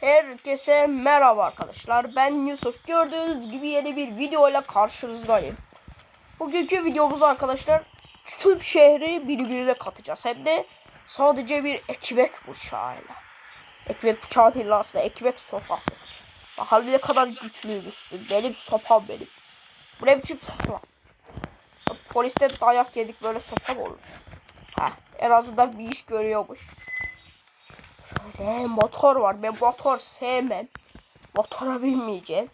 Herkese merhaba arkadaşlar. Ben Yusuf. Gördüğünüz gibi yeni bir video ile karşınızdayım. Bugünkü videomuzda arkadaşlar tüm şehri birbirine katacağız. Hem de sadece bir ekmek bıçağıyla. Ekmek bıçağı değil aslında ekmek sopası. Bakalım ne kadar güçlüymüşsün. Benim sopam benim. Bu ne biçim sopa? Polisten dayak yedik böyle sopa mı olur? Heh, en azından bir iş görüyormuş. Şöyle motor var. Ben motor sevmem. Motora binmeyeceğim.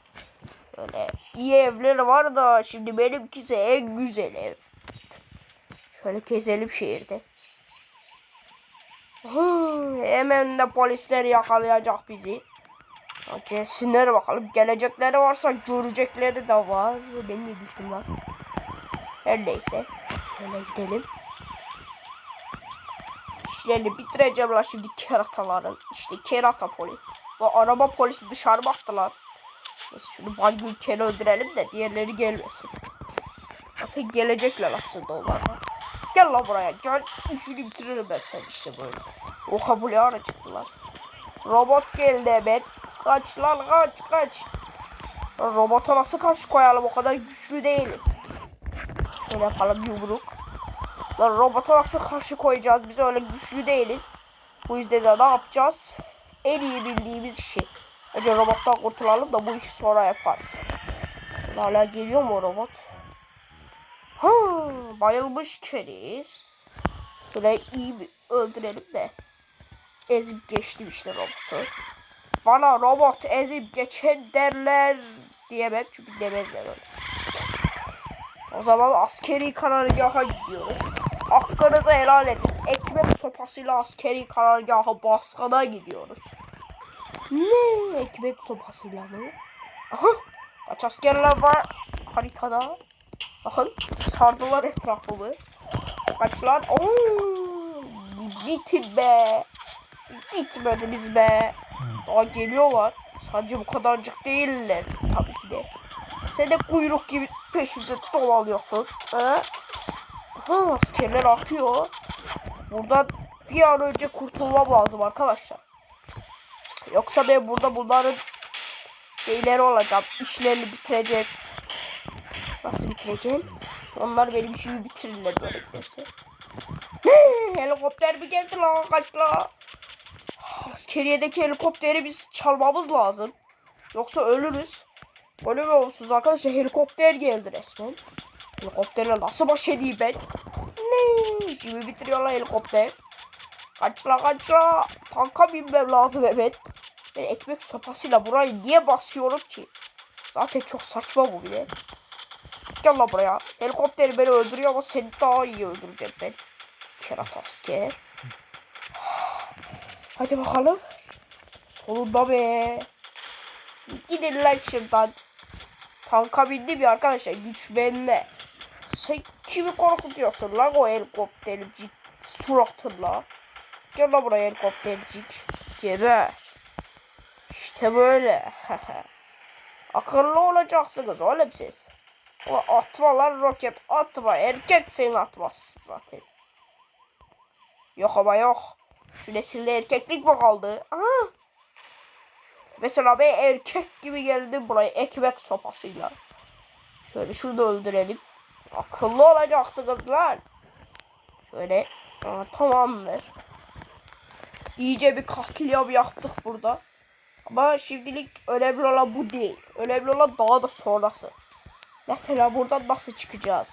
Böyle iyi evler var da şimdi benimkisi en güzel ev. Şöyle gezelim şehirde. Hı, hemen de polisler yakalayacak bizi. Gelsinler bakalım. Gelecekleri varsa görecekleri de var. Benim de düştüm var. Her neyse. Şöyle gidelim. İşlerini bitireceğim lan şimdi kerataların. İşte kerata polis. Bu araba polisi dışarı baktılar. Neyse şunu baygın kere öldürelim de diğerleri gelmesin. Zaten gelecekler aslında onlar. Gel lan buraya gel. İşini bitiririm ben sen işte böyle. O kabul ara çıktılar. Robot geldi evet. Kaç lan kaç kaç. Robota nasıl karşı koyalım o kadar güçlü değiliz. Şöyle yapalım yumruk. Lan robota nasıl karşı koyacağız? Biz öyle güçlü değiliz. Bu yüzden de ne yapacağız? En iyi bildiğimiz şey. Önce robottan kurtulalım da bu işi sonra yaparız. Hala geliyor mu robot? Ha, bayılmış keriz. Böyle iyi bir öldürelim de. Ezip geçtim işte robotu. Bana robot ezip geçen derler diyemem çünkü demezler öyle. O zaman askeri karargaha gidiyoruz. Hakkınızı helal edin. Ekmek sopasıyla askeri karargaha baskına gidiyoruz. Ne? Ekmek sopasıyla mı? Aha! Kaç askerler var haritada? Bakın sardılar etrafımı. Kaçlar? Oo! Git be! Gitmediniz be! Daha geliyorlar. Sadece bu kadarcık değiller. Tabii ki de. Sen de kuyruk gibi peşinde dolanıyorsun. He? Ha, askerler akıyor. Buradan bir an önce kurtulmam lazım arkadaşlar. Yoksa ben burada bunların şeyleri olacağım. İşlerini bitirecek. Nasıl bitireceğim? Onlar benim işimi bitirirler böyle giderse. Helikopter mi geldi lan? Kaç lan? Askeriyedeki helikopteri biz çalmamız lazım. Yoksa ölürüz. Öyle mi olsun arkadaşlar helikopter geldi resmen. Helikopterle nasıl baş edeyim ben? Ne? Şimdi bitiriyorlar helikopter. Kaç la kaç la. Tanka binmem lazım evet. Ben ekmek sopasıyla burayı niye basıyorum ki? Zaten çok saçma bu bile. Gel la buraya. Helikopter beni öldürüyor ama seni daha iyi öldüreceğim ben. Kerat asker. Hadi bakalım. Sonunda be. Gidin lan şuradan. Tanka bindim ya arkadaşlar güç bende. Sen kimi korkutuyorsun lan o helikoptercik suratınla. Gel lan buraya helikoptercik. Geber. İşte böyle. Akıllı olacaksınız oğlum siz. Atma lan roket atma. Erkek seni atmaz zaten. Yok ama yok. Şu nesilde erkeklik mi kaldı? Aha. Mesela ben erkek gibi geldim buraya ekmek sopasıyla. Şöyle şunu da öldürelim. Akıllı olacaksınız lan. Şöyle Aa, tamamdır. İyice bir katliam yaptık burada. Ama şimdilik önemli olan bu değil. Önemli olan daha da sonrası. Mesela buradan nasıl çıkacağız?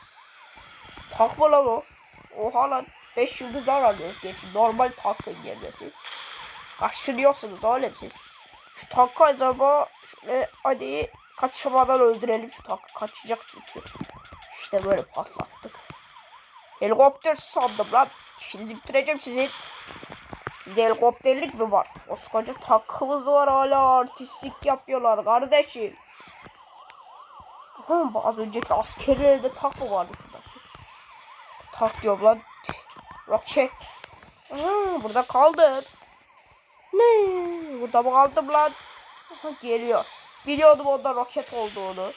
Takma lan o. Oha lan 5 yıldızlar alıyoruz geç. Normal tankın gelmesi. Kaçırıyorsunuz oğlum siz. Şu tankı acaba şöyle hadi kaçırmadan öldürelim şu tankı. Kaçacak çünkü. İşte böyle patlattık. Helikopter sandım lan. Şimdi bitireceğim sizin. Sizde helikopterlik mi var? Koskoca tankımız var hala artistlik yapıyorlar kardeşim. Ha, az önceki askerlerde tank mı vardı? Tank diyorum lan. Roket. Aa, burada kaldım. Ne? Burada mı kaldım lan? Aha, geliyor. Biliyordum onda roket olduğunu.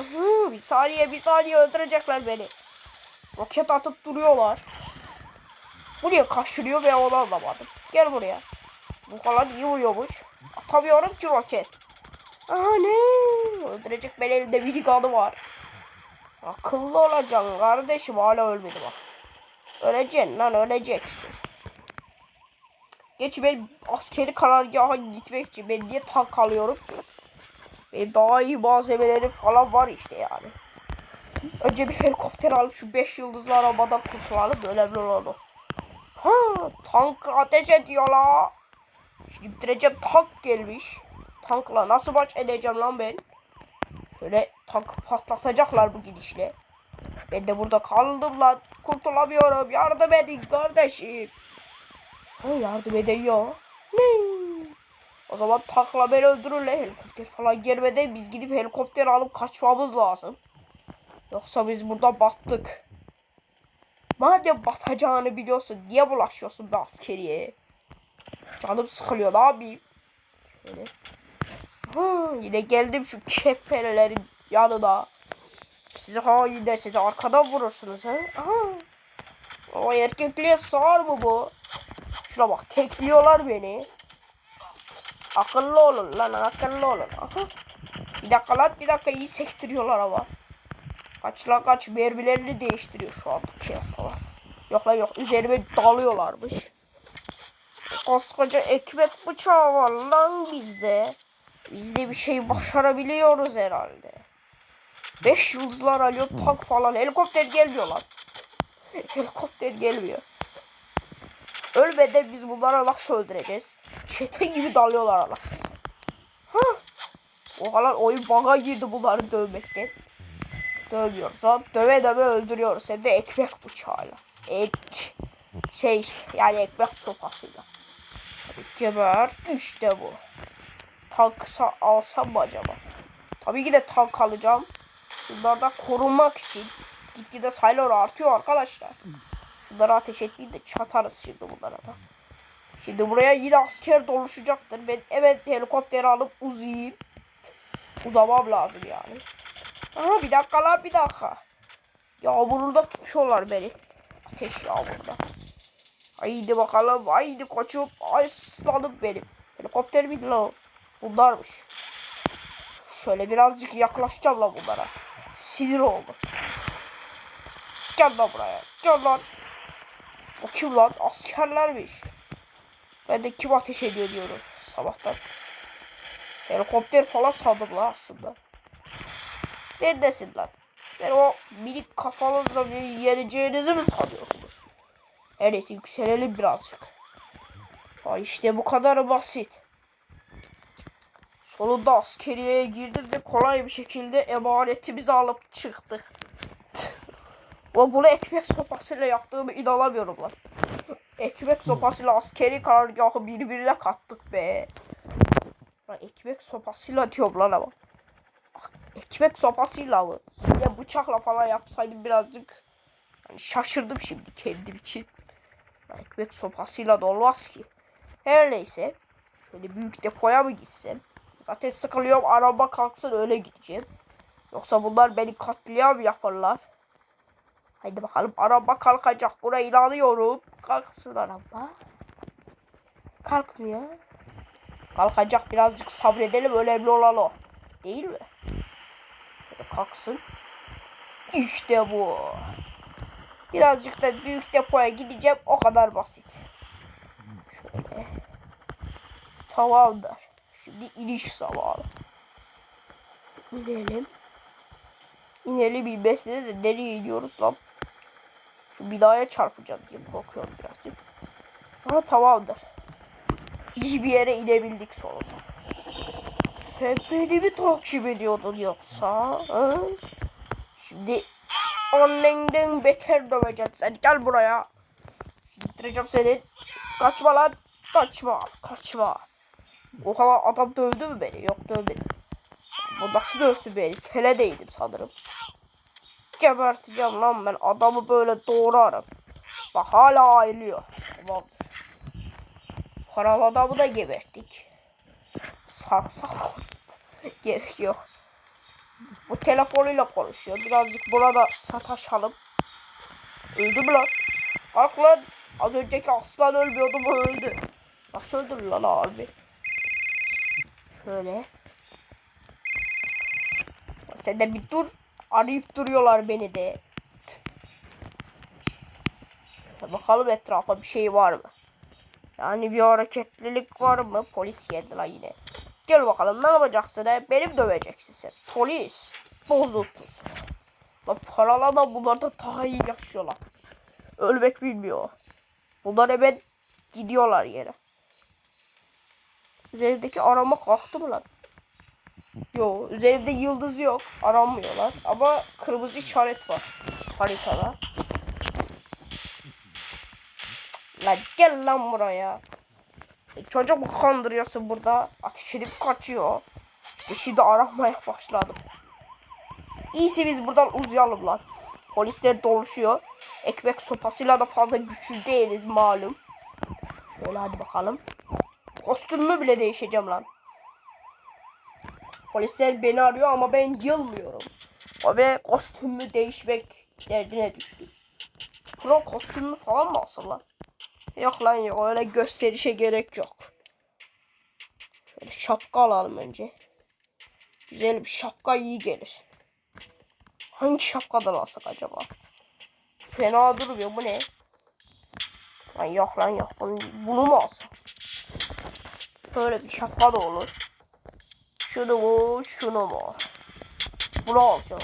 Aha, bir saniye bir saniye öldürecekler beni. Roket atıp duruyorlar. Buraya kaçırıyor ve onu anlamadım. Gel buraya. Bu falan iyi vuruyormuş. Atamıyorum ki roket. Aha ne? Öldürecek ben elimde bir kanı var. Akıllı olacaksın kardeşim hala ölmedi bak. Öleceksin lan öleceksin. Geç ben askeri karargaha gitmek için ben niye tank alıyorum ki? Benim daha iyi malzemelerim falan var işte yani. Önce bir helikopter alıp şu 5 yıldızlı arabadan kurtulalım önemli olan o. Ha, tank ateş ediyor la. Şimdi bitireceğim tank gelmiş. Tankla nasıl baş edeceğim lan ben? Böyle tank patlatacaklar bu gidişle. Ben de burada kaldım lan. Kurtulamıyorum. Yardım edin kardeşim. Ha, yardım ediyor. Ne? O zaman tankla beni öldürürler. Helikopter falan gelmeden biz gidip helikopter alıp kaçmamız lazım. Yoksa biz burada battık. Madem batacağını biliyorsun niye bulaşıyorsun be askeriye? Canım sıkılıyor ne yapayım? Şöyle. Yine geldim şu kepelerin yanına. Sizi hainler sizi arkadan vurursunuz ha. Aha. O erkekliğe sığar mı bu? Şuna bak tekliyorlar beni. Akıllı olun lan akıllı olun. Aha. Bir dakika lan bir dakika iyi sektiriyorlar ama. Kaç lan kaç mermilerini değiştiriyor şu an. Şey. Yok lan yok üzerime dalıyorlarmış. Koskoca ekmek bıçağı var lan bizde. Biz bir şey başarabiliyoruz herhalde. Beş yıldızlar alıyor tank falan. Helikopter gelmiyor lan. Helikopter gelmiyor. Ölmeden biz bunlara nasıl öldüreceğiz? Çeten gibi dalıyorlar Allah. Ha. O falan oyun baga girdi bunları dövmekten. Dövüyoruz lan. Döve döve öldürüyoruz. Hem de ekmek bıçağıyla. Et. Şey yani ekmek sopasıyla. Geber. İşte bu. Tank sa- alsam mı acaba? Tabii ki de tank alacağım. Bunlardan korunmak için. Gitgide sayıları artıyor arkadaşlar. Şunlara ateş etmeyin de çatarız şimdi bunlara da. Şimdi buraya yine asker doluşacaktır. Ben evet helikopteri alıp uzayayım. Uzamam lazım yani. Aha bir dakika lan bir dakika. Yağmurda tutuyorlar beni. Ateş yağmurda. Haydi bakalım. Haydi koçum. Aslanım benim. Helikopter miydi lan? Bunlarmış. Şöyle birazcık yaklaşacağım lan bunlara. Sinir oldu. Gel lan buraya. Gel lan. O kim lan? Askerlermiş. Ben de kim ateş ediyor diyorum sabahtan. Helikopter falan sandım lan aslında. Neredesin lan? Sen o minik kafanızla beni yeneceğinizi mi sanıyorsunuz? Her neyse yükselelim birazcık. Ha işte bu kadar basit. Sonunda askeriyeye girdik ve kolay bir şekilde emanetimizi alıp çıktık. O bunu ekmek sopasıyla yaptığımı inanamıyorum lan. Ekmek sopasıyla askeri karargahı birbirine kattık be. Lan ekmek sopasıyla diyorum lan ama. Ekmek sopasıyla mı? Ya bıçakla falan yapsaydım birazcık hani şaşırdım şimdi kendim için. Lan ekmek sopasıyla da olmaz ki. Her neyse. Şöyle büyük depoya mı gitsem? Zaten sıkılıyorum araba kalksın öyle gideceğim. Yoksa bunlar beni katliam yaparlar. Haydi bakalım araba kalkacak. Buna inanıyorum. Kalksın araba. Kalkmıyor. Kalkacak birazcık sabredelim. Önemli olan o. Değil mi? Şöyle kalksın. İşte bu. Birazcık da büyük depoya gideceğim. O kadar basit. Şöyle. Tamamdır. Şimdi iniş zamanı. İnelim. İnelim inmesine de nereye iniyoruz lan? Şu binaya çarpacağım diye korkuyorum birazcık. Ama tamamdır. İyi bir yere inebildik sonunda. Sen beni mi takip ediyordun yoksa? Ha? Şimdi annenden beter döveceğim sen. Gel buraya. Bitireceğim seni. Kaçma lan. Kaçma. Kaçma. O kadar adam dövdü mü beni? Yok dövmedi. Bu nasıl dövsün beni? Tele değdim sanırım. Geberteceğim lan ben adamı böyle doğrarım. Bak hala ayrılıyor. Tamamdır. Karalı adamı da geberttik. Sarsak Gerek yok. Bu telefonuyla konuşuyor. Birazcık burada sataşalım. Öldü mü lan? Kalk lan. Az önceki aslan ölmüyordu bu öldü. Nasıl öldürür lan abi? Şöyle. Sen de bir dur. Arayıp duruyorlar beni de. Bakalım etrafa bir şey var mı? Yani bir hareketlilik var mı? Polis geldi lan yine. Gel bakalım ne yapacaksın he? Benim döveceksin sen. Polis. Bozultuz. Lan paralı da bunlar da daha iyi yaşıyorlar. Ölmek bilmiyor. Bunlar hemen gidiyorlar yere. Üzerimdeki arama kalktı mı lan? Yo, üzerimde yıldız yok. Aranmıyorlar. Ama kırmızı işaret var haritada. Lan gel lan buraya. Sen çocuk mu kandırıyorsun burada? Ateş edip kaçıyor. İşte şimdi aramaya başladım. İyisi biz buradan uzayalım lan. Polisler doluşuyor. Ekmek sopasıyla da fazla güçlü değiliz malum. Şöyle hadi bakalım. Kostümümü bile değişeceğim lan. Polisler beni arıyor ama ben yılmıyorum. Ve kostümümü değişmek derdine düştü. Pro kostümü falan mı alsın lan? Yok lan yok öyle gösterişe gerek yok. Şöyle şapka alalım önce. Güzel bir şapka iyi gelir. Hangi şapkadan alsak acaba? Fena durmuyor bu ne? Lan yok lan yok bunu, bunu mu alsam? Böyle bir şapka da olur. Şunu mu şunu mu? Bunu alacağım.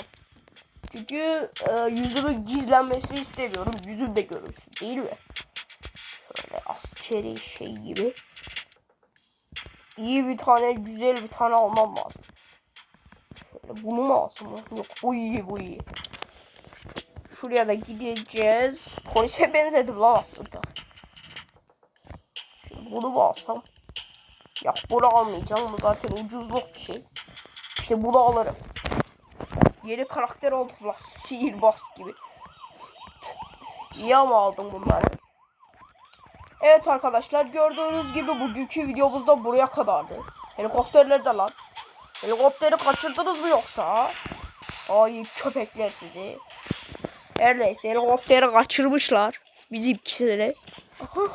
Çünkü e, yüzümün gizlenmesini istemiyorum. Yüzüm de görünsün değil mi? Şöyle askeri şey gibi. İyi bir tane güzel bir tane almam lazım. Şöyle bunu mu alsam? Yok bu iyi bu iyi. Şuraya da gideceğiz. Polise benzedim lan aslında. Şimdi bunu mu alsam? Ya bunu almayacağım. Bu zaten ucuzluk bir şey. İşte bunu alırım. Yeni karakter oldum lan. Sihirbaz gibi. İyi ama aldım bunları. Evet arkadaşlar gördüğünüz gibi bugünkü videomuz da buraya kadardı. Helikopterler de lan. Helikopteri kaçırdınız mı yoksa? Ay köpekler sizi. Her neyse helikopteri kaçırmışlar. Bizimkileri. Aha.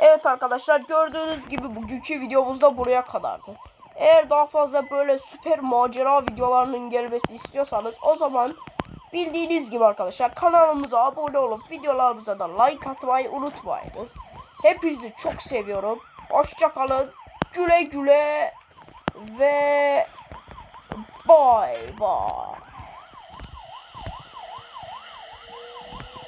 Evet arkadaşlar gördüğünüz gibi bugünkü videomuz da buraya kadardı. Eğer daha fazla böyle süper macera videolarının gelmesini istiyorsanız o zaman bildiğiniz gibi arkadaşlar kanalımıza abone olup videolarımıza da like atmayı unutmayınız. Hepinizi çok seviyorum. Hoşçakalın. Güle güle ve bye bye.